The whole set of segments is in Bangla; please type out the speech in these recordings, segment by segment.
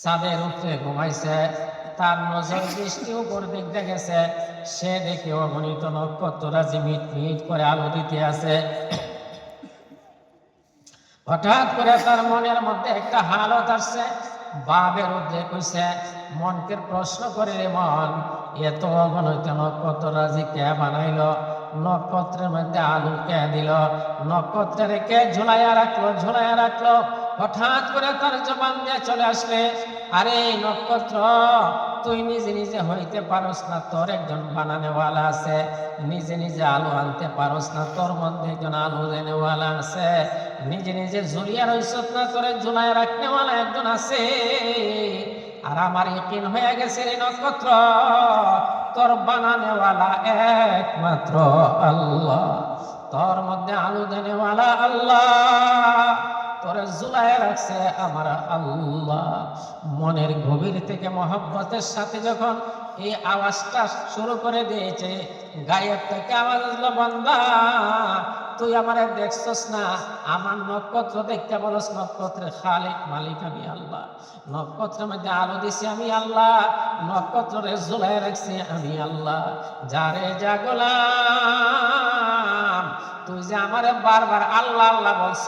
ছাদের উপরে ঘুমাইছে, তার নজর দৃষ্টি উপর দিক দেখেছে সে দেখে অগণিত নক্ষত্ররাজি মিট মিট করে আলো দিতে আছে। হঠাৎ করে তার মনের মধ্যে একটা হালত আসছে বাবের উদ্রে কইছে মনকে প্রশ্ন করে রে মন, এত অগণিত নক্ষত্র রাজি কে বানাইলো? নক্ষত্রের মধ্যে আলু কে দিল? নক্ষত্রের কে ঝুলাইয়া রাখল ঝুলাইয়া রাখল। হঠাৎ করে তার জবান দিয়ে চলে আসলে আরে নক্ষত্র, তুই নিজে নিজে হইতে পারস না, তোর একজন বানানেওয়ালা আছে। নিজে নিজে আলু আনতে পারস না, তোর মধ্যে একজন আলু দেনেওয়ালা আছে। নিজে নিজে ঝুলিয়া রইস না, তোরে ঝুলায় রাখনেওয়ালা একজন আছে। আর আমার ইকিন হয়ে গেছে রে নক্ষত্র, তোর বানানেওয়ালা একমাত্র আল্লাহ, তোর মধ্যে আলু দেনেওয়ালা আল্লাহ। তোরে ঝুলায় রাখছে আমার আল্লাহ। মনের গভীর থেকে মহব্বতের সাথে যখন এই আওয়াজটা শুরু করে দিয়েছে, গায়ের থেকে আওয়াজ আসলো বন্দা, তুই আমারে দেখছস না? আমার নক্ষত্র দেখতে বলস, নক্ষত্রের খালিক মালিক আমি আল্লাহ। নক্ষত্রের মধ্যে আলো দিছি আমি আল্লাহ নক্ষত্রে ঝুলাই রাখছি আমি আল্লাহ। যারে যা গোলাম, তুই যে আমারে বারবার আল্লাহ আল্লাহ বলছ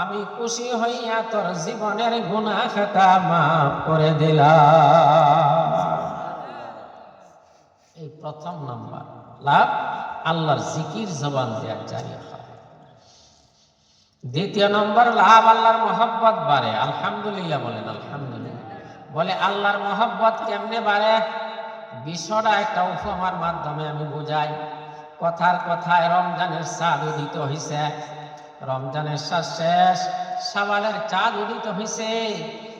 আমি খুশি হইয়া তোর জীবনের গুনাহ খাতা মাফ করে দিলাম। এই প্রথম নাম্বার। লাভ, আল্লাহর জিকির জবান দেওয়ার জারি দ্বিতীয় নম্বর, লাভ, আল্লাহর মোহাব্বত বাড়ে। আলহামদুলিল্লাহ বলেন, আলহামদুলিল্লাহ। বলে, আল্লাহর মোহাব্বত কেমনে বাড়ে? বিষয়টা একটা উপমার মাধ্যমে আমি বুঝাই। কথার কথায় রমজানের চাঁদ উদিত হইছে। রমজানের শ্বাস শেষ সাবালের চাঁদ উদিত হইছে।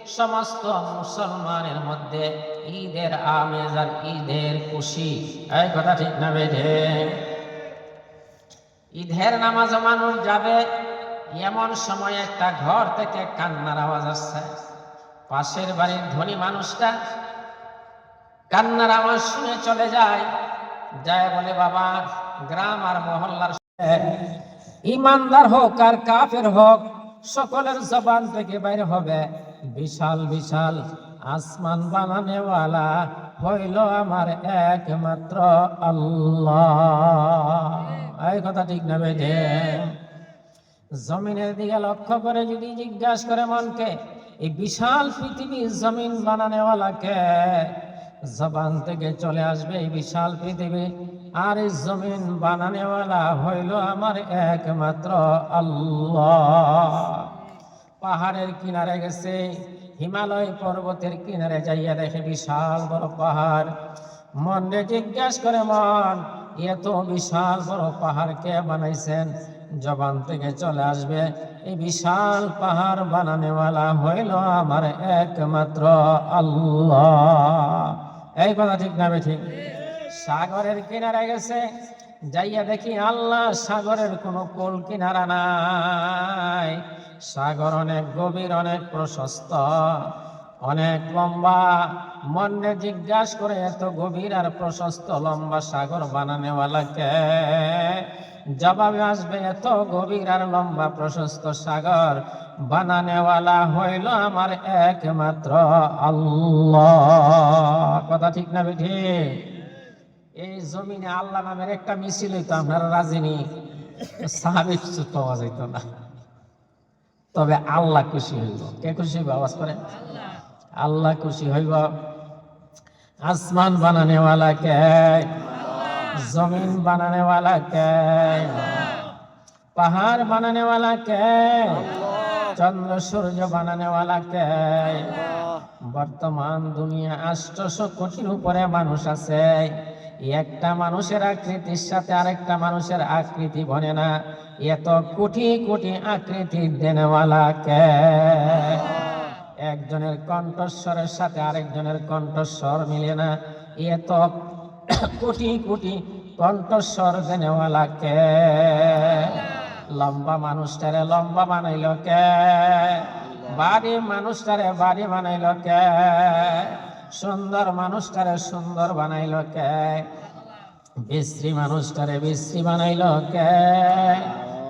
সমস্ত মুসলমানের মধ্যে ঈদের আমেজ আর ঈদের খুশি। এই কথা ঠিক না বেঠে। ঈদের নামাজ মানুষ যাবে এমন সময় একটা ঘর থেকে কান্নার আওয়াজ আসছে। পাশের বাড়ির ধনী মানুষটা কান্নার আওয়াজ শুনে চলে যায়। যায় বলে, বাবা, গ্রাম আর মহল্লার ইমানদার হোক আর কাফের হোক, সকলের জবান থেকে বাইর হবে। বিশাল বিশাল আসমান বানানেওয়ালা হইল আমার একমাত্র আল্লাহ। কথা ঠিক না বেঠে? জমিনের দিকে লক্ষ্য করে যদি জিজ্ঞাসা করে মনকে, এই বিশাল পৃথিবীর জমিন বানানেওয়ালাকে, জবান থেকে চলে আসবে এই বিশাল পৃথিবী। আর এই জমিন বানানেওয়ালা হইল আমার একমাত্র আল্লাহ। পাহাড়ের কিনারে গেছে, হিমালয় পর্বতের কিনারে যাইয়া দেখে বিশাল বড় পাহাড়। মনে জিজ্ঞাসা করে মন এত বিশাল বড় পাহাড় কে বানাইছেন? জবান থেকে চলে আসবে, এই বিশাল পাহাড় বানানেওয়ালা হইল আমার একমাত্র আল্লাহ। এই কথা ঠিক না ঠিক? সাগরের কিনারে গেছে, যাইয়া দেখি আল্লাহ সাগরের কোনো কোল কিনারা নাই। সাগর অনেক গভীর, অনেক প্রশস্ত, অনেক লম্বা। মনে জিজ্ঞাসা করে, এত গভীর আর প্রশস্ত লম্বা সাগর বানানেওয়ালাকে জবাবে আসবে, এত গভীর আর লম্বা প্রশস্ত সাগর বানানেওয়ালা হইল আমার একমাত্র আল্লাহ। কথা ঠিক না বেঠি? এই জমিনে আল্লাহ নামের একটা মিছিল হইতো, আপনারা রাজিনী সাহাবিক পাওয়া যেত না। তবে আল্লাহ খুশি হইব। কে খুশি হইব? আওয়াজ করে আল্লাহ খুশি হইব। আসমান বানানেওয়ালা কে? জমিন বানানেওয়ালা কে? পাহাড় বানানেওয়ালা কে? চন্দ্র, সূর্য বানানেওয়ালা কে? বর্তমান দুনিয়া আষ্টশো কোটির উপরে মানুষ আছে। একটা মানুষের আকৃতির সাথে আরেকটা মানুষের আকৃতি বনে না। এত কোটি কোটি আকৃতি দেনেওয়ালা কে? একজনের কণ্ঠস্বরের সাথে আরেকজনের কণ্ঠস্বর মিলে না। এত কোটি কোটি কণ্ঠস্বর দেনেওয়ালা কে? লম্বা মানুষটারে লম্বা বানাইল কে? বাড়ি মানুষটারে বাড়ি বানাইল কে? সুন্দর মানুষটারে সুন্দর বানাইল কে? বিশ্রী মানুষটারে বিশ্রী বানাইল কে?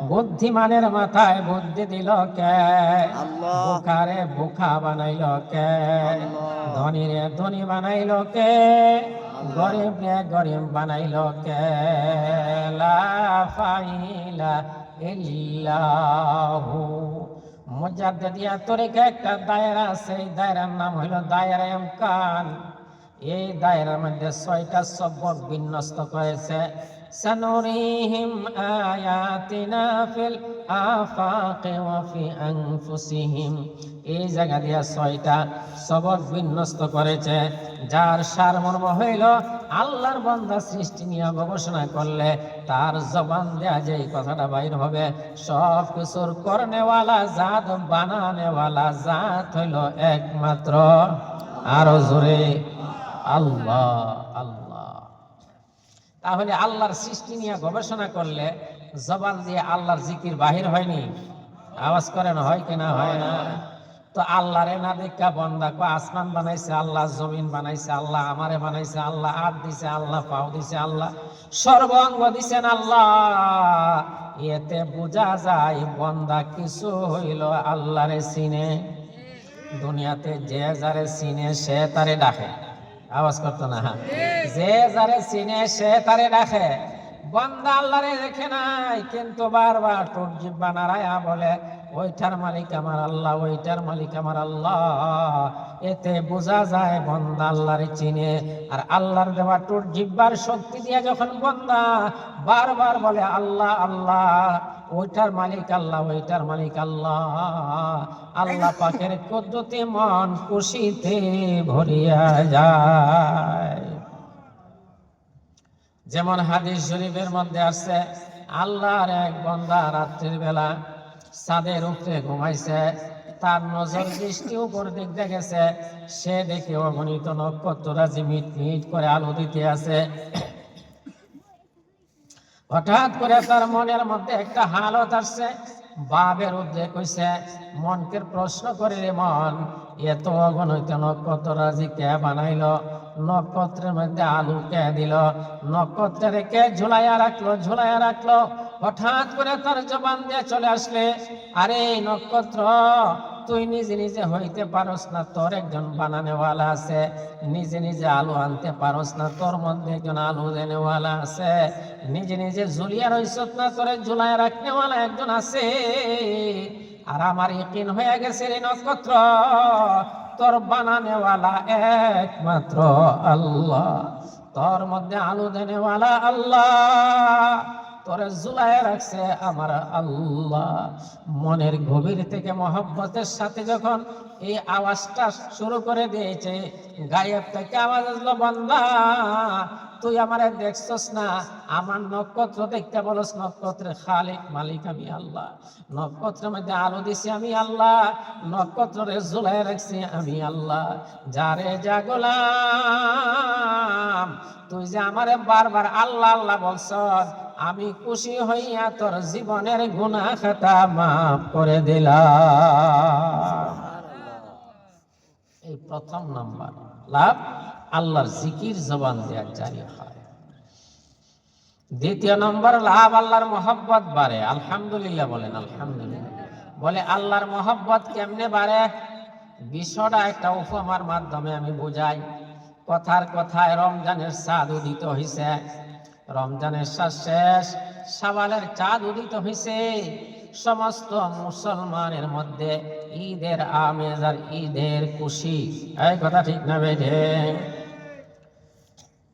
বুদ্ধিমানের মাথায় বুদ্ধি দিল কে? বোকারে বোকা বানাইল কে। ধনীরে ধনী বানাইল কে? গরিব রে গরিব বানাইল কে? লা ফাইলা ইল্লাহু মুজাদ্দিদিয়া তরিকা একটা দায়রা আছে? এই দায়রার নাম হইল দায়রা এমকান এই দায়রার মধ্যে ছয়টা সব বিন্যস্ত করেছে। سنريهم آياتنا في الآفاق وفي أنفسهم এই জায়গা দিয়া ছয়টা সবক বিন্যস্ত করেছে যার সারমর্ম হইল আল্লাহর বান্দা সৃষ্টি নিয়ে গবেষণা করলে তার জবান দেয়া যে এই কথাটা বাইর হবে সব কিছুর করনেওয়ালা জাত বানানেওয়ালা জাত হইল একমাত্র আরো জোরে আল্লাহ আল্লাহ তাহলে আল্লাহর সৃষ্টি নিয়ে গবেষণা করলে জবান দিয়ে আল্লাহর জিকির বাহির হয়নি? আওয়াজ করেন, হয় কিনা হয় না। তো আল্লাহরে না দেখা বন্দা কো, আসমান বানাইছে, আল্লাহ জমিন বানাইছে, আল্লাহ আমারে বানাইছে, আল্লাহ হাত দিছে, আল্লাহ পাও দিছে, আল্লাহ সর্বাঙ্গ দিছেন আল্লাহ। এতে বোঝা যায় বন্দা কিছু হইল আল্লাহরে চিনে। দুনিয়াতে যে যারে চিনে সে তারে ডাকে। আওয়াজ করতো না যে যারে চিনে, সে তারে রাখে বন্দা আল্লাহরে দেখে নাই, কিন্তু বারবার তোর জিব্বা নারায়া বলে, ওইটার মালিক আমার আল্লাহ, ওইটার মালিক আমার আল্লাহ। এতে বোঝা যায় বন্দা আল্লাহরে চিনে, আর আল্লাহর দেওয়া তোর জিব্বার শক্তি দিয়ে যখন বন্দা বারবার বলে, আল্লাহ আল্লাহ, ওইটার মালিক আল্লাহ, ওইটার মালিক আল্লাহ। আল্লাহ পাকের কুদরতে মন খুশিতে ভরিয়া যায়। যেমন হাদিস শরীফের মধ্যে আছে, আল্লাহর এক বন্দা রাত্রির বেলা ছাদের উপরে ঘুমাইছে, তার নজর দৃষ্টি উপর দিক দেখেছে সে দেখে অগণিত নক্ষত্ররাজি মিট মিট করে আলো দিতে আছে। হঠাৎ করে তার মনের মধ্যে একটা হালত আসছে বাবের উদ্রেক কইছে মনকে প্রশ্ন করে রে মন এত অগণিত নক্ষত্র রাজি কে বানাইলো? নক্ষত্রের মধ্যে আলু কে দিল? নক্ষত্রের কে ঝুলাইয়া রাখল ঝুলাইয়া রাখল, হঠাৎ করে তার জবান দিয়ে চলে আসলে, আরে নক্ষত্র তুই নিজে নিজে হইতে পারস না, তোর একজন বানানেওয়ালা আছে। নিজে নিজে আলু আনতে পারস না, তোর মধ্যে একজন আলু দেনেওয়ালা আছে। নিজে নিজে ঝুলিয়া রইস না, তোর ঝুলায় রাখনেওয়ালা একজন আছে। আর আমার ইকিন হয়ে গেছে রে নক্ষত্র, তোর বানানেওয়ালা একমাত্র আল্লাহ, তোর মধ্যে আলু দেনেওয়ালা আল্লাহ। তোরে জুলাই রাখছে আমার আল্লাহ। মনের গভীর থেকে মহব্বতের সাথে যখন এই আওয়াজটা শুরু করে দিয়েছে, গায়েব থেকে আওয়াজ আসলো, বন্দা, তুই আমারে দেখছস না? আমার নক্ষত্র দেখতে বলস, নক্ষত্রের খালিক মালিক আমি আল্লাহ। নক্ষত্রের মধ্যে আলো দিছি আমি আল্লাহ, নক্ষত্রের জুলাই রাখছি আমি আল্লাহ। যারে যা গোলাম, তুই যে আমারে বারবার আল্লাহ আল্লাহ বলছ আমি খুশি হইয়া তোর জীবনের গুনাহ খাতা মাফ করে দিলাম। এই প্রথম নাম্বার, লাভ, আল্লাহর জিকির জবান দেওয়া জারি হয়। দ্বিতীয় নম্বর, লাভ, আল্লাহর মোহব্বত বাড়ে। আলহামদুলিল্লাহ বলেন, আলহামদুলিল্লাহ। বলে, আল্লাহর মোহব্বত কেমনে বাড়ে? বিষয়টা একটা উপমার মাধ্যমে আমি বুঝাই। কথার কথায় রমজানের চাঁদ উদিত হইছে। রমজানের চাঁদ শেষ সাবালের চাঁদ উদিত হইছে। সমস্ত মুসলমানের মধ্যে ঈদের আমেজ আর ঈদের খুশি। এই কথা ঠিক না বেঠে?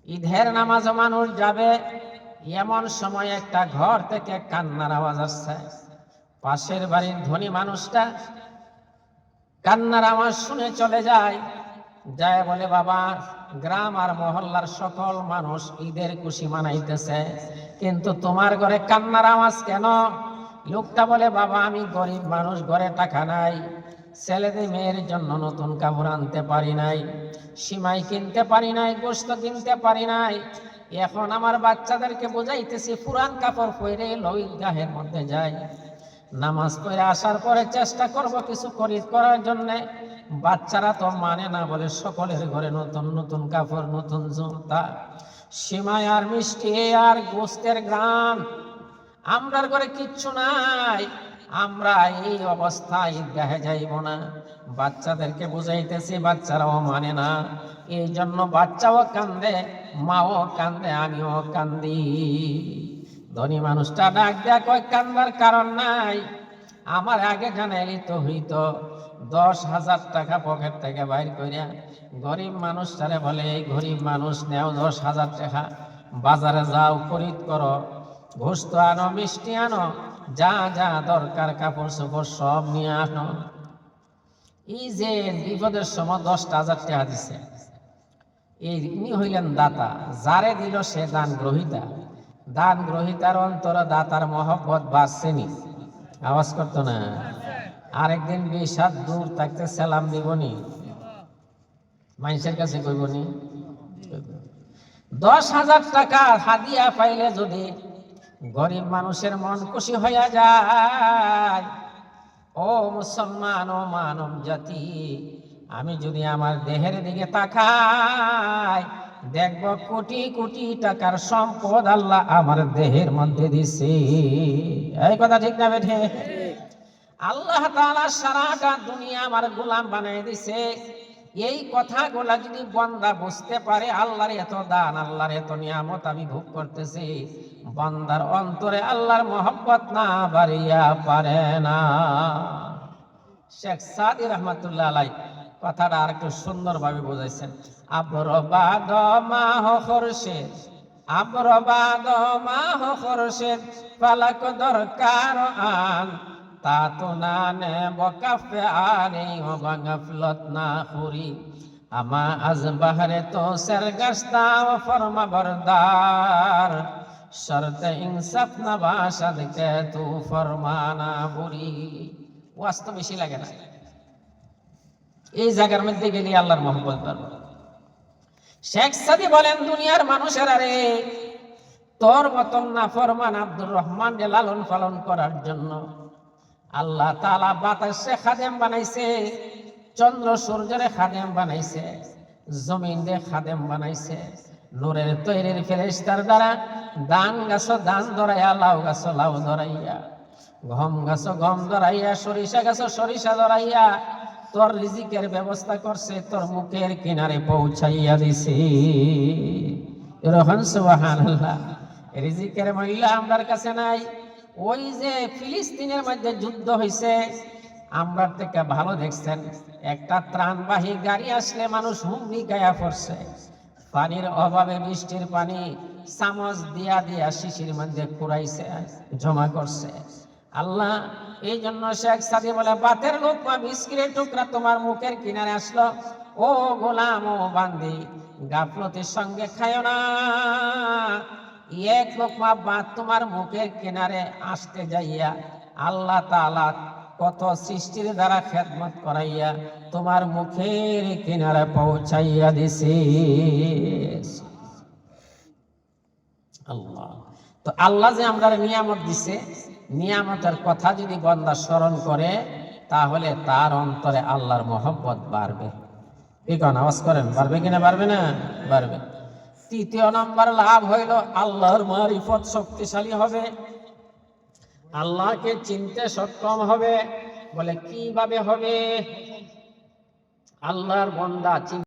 ঈদের নামাজ মানুষ যাবে, এমন সময় একটা ঘর থেকে কান্নার আওয়াজ আসছে। পাশের বাড়ির ধনী মানুষটা কান্নার আওয়াজ শুনে চলে যায়। যায় বলে, বাবা গ্রাম আর মহল্লার সকল মানুষ ঈদের খুশি মানাইতেছে। কিন্তু তোমার ঘরে কান্নার আওয়াজ কেন? লোকটা বলে, বাবা, আমি গরিব মানুষ, ঘরে টাকা নাই। ছেলেদের মেয়ের জন্য নতুন কাপড় আনতে পারি নাই। সিমাই কিনতে পারি নাই গোস্ত কিনতে পারি নাই। এখন আমার বাচ্চাদেরকে বোঝাইতেছি পুরান কাপড় পরে লই গাহের মধ্যে যাই। নামাজ পড়ে আসার পরে চেষ্টা করব কিছু করি করার জন্য। বাচ্চারা তো মানে না বলে সকলের ঘরে নতুন নতুন কাপড়, নতুন জুতা সীমায় আর মিষ্টি আর গোস্তের গ্রাম আমরার ঘরে কিচ্ছু নাই, আমরা এই অবস্থায় ঈদগাহে যাইব না। বাচ্চাদেরকে বুঝাইতেছি, বাচ্চারাও মানে না। এই জন্য বাচ্চাও কান্দে, মাও কান্দে, আমিও কান্দি। ধনী মানুষটা ডাক কয়, কান্দার কারণ নাই। আমার আগে জানাইলি তো হইতো দশ হাজার টাকা পকেট থেকে বাইর করিয়া গরিব মানুষটারে বলে, এই গরিব মানুষ, নেও দশ হাজার টাকা। বাজারে যাও, খরিদ করো। ঘুষতো আনো, মিষ্টি আনো। যা যা দরকার, কাপড় চোপড় সব নিয়ে আনো। এই যে বিপদের সময় দশটা হাজার টাকা দিছে। এই ইনি হইলেন দাতা। যারে দিল সে দান গ্রহিতা। দান গ্রহিতার অন্তর দাতার মহব্বত বাঁচছেনি আওয়াজ করতো না? আরেকদিন বিশ হাত দূর থাকতে সালাম দিবনি। মানুষের কাছে কইবনি। দশ হাজার টাকা হাদিয়া পাইলে যদি গরিব মানুষের মন খুশি হইয়া যায়, ও মুসলমান, ও মানব জাতি, আমি যদি আমার দেহের দিকে তাকাই, দেখব কোটি কোটি টাকার সম্পদ আল্লাহ আমার দেহের মধ্যে দিছে। এই কথা ঠিক না বেঠে? আল্লাহ তাআলা সারাটা দুনিয়া আমার গোলাম বানাই দিছে। এই কথাগুলা যদি বন্দা বুঝতে পারে, আল্লাহর এত দান, আল্লাহর এত নিয়ামত আমি ভোগ করতেছি। বন্দার অন্তরে আল্লাহর মহব্বত না বাড়িয়া পারে না। শেখ সাদি রহমতুল্লাহ আলাই কথাটা আর একটু সুন্দরভাবে বুঝাইছেন। আবরবাদ মাহ খরশেদ আবরবাদ মাহ খরশেদ, পালাক দরকার আন তা তো না নে খুরি। আমা আজ বাহারে তো গাস্তা ও ফরমা বরদার। শরত ইনসাফ না বাসাদ কে তু ফরমানা বুরি। ওয়াজ তো বেশি লাগে না। এই জায়গার মধ্যে গেলে আল্লাহর পারব শেখ সাদি বলেন, দুনিয়ার মানুষের আরে, তোর মতন না ফরমান আব্দুর রহমান লালন পালন করার জন্য আল্লাহ তালা বাতাসে খাদেম বানাইছে, চন্দ্র সূর্যরে খাদেম বানাইছে, জমিন দে খাদেম বানাইছে, নূরের তৈরির ফেরেস্তার দ্বারা দান গাছ দান ধরাইয়া, লাউ গাছ লাউ ধরাইয়া, গম গাছ গম ধরাইয়া, সরিষা গাছ সরিষা ধরাইয়া তোর রিজিকের ব্যবস্থা করছে, তোর মুখের কিনারে পৌঁছাইয়া দিছে। রহন সুবহানাল্লাহ, রিজিকের মূল্য আমার কাছে নাই। ওই যে ফিলিস্তিনের মধ্যে যুদ্ধ হয়েছে আমরা থেকে ভালো দেখছেন, একটা ত্রাণবাহী গাড়ি আসলে মানুষ হুমড়ি গায়া পড়ছে। পানির অভাবে বৃষ্টির পানি চামচ দিয়া দিয়া শিশির মধ্যে কুড়াইছে, জমা করছে। আল্লাহ এই জন্য শেখ সাদি বলে, বাতের লোক বিস্কিরের টুকরা তোমার মুখের কিনারে আসলো। ও গোলাম ও বান্দি, গাফলতির সঙ্গে খায় না। এক লোকমা বাদ তোমার মুখের কিনারে আসতে যাইয়া আল্লাহ তাআলা কত সৃষ্টির দ্বারা খেদমত করাইয়া তোমার মুখের কিনারে পৌঁছাইয়া দিছে। আল্লাহ। তো আল্লাহ যে আমরা নিয়ামত দিছে, নিয়ামতের কথা যদি বন্দা স্মরণ করে, তাহলে তার অন্তরে আল্লাহর মহব্বত বাড়বে। কি কোন আওয়াজ করেন, বাড়বে কিনা বাড়বে না? বাড়বে। তৃতীয় নম্বর লাভ হইল, আল্লাহর মারিফত শক্তিশালী হবে। আল্লাহকে চিনতে সক্ষম হবে, বলে কীভাবে হবে? আল্লাহর বন্দা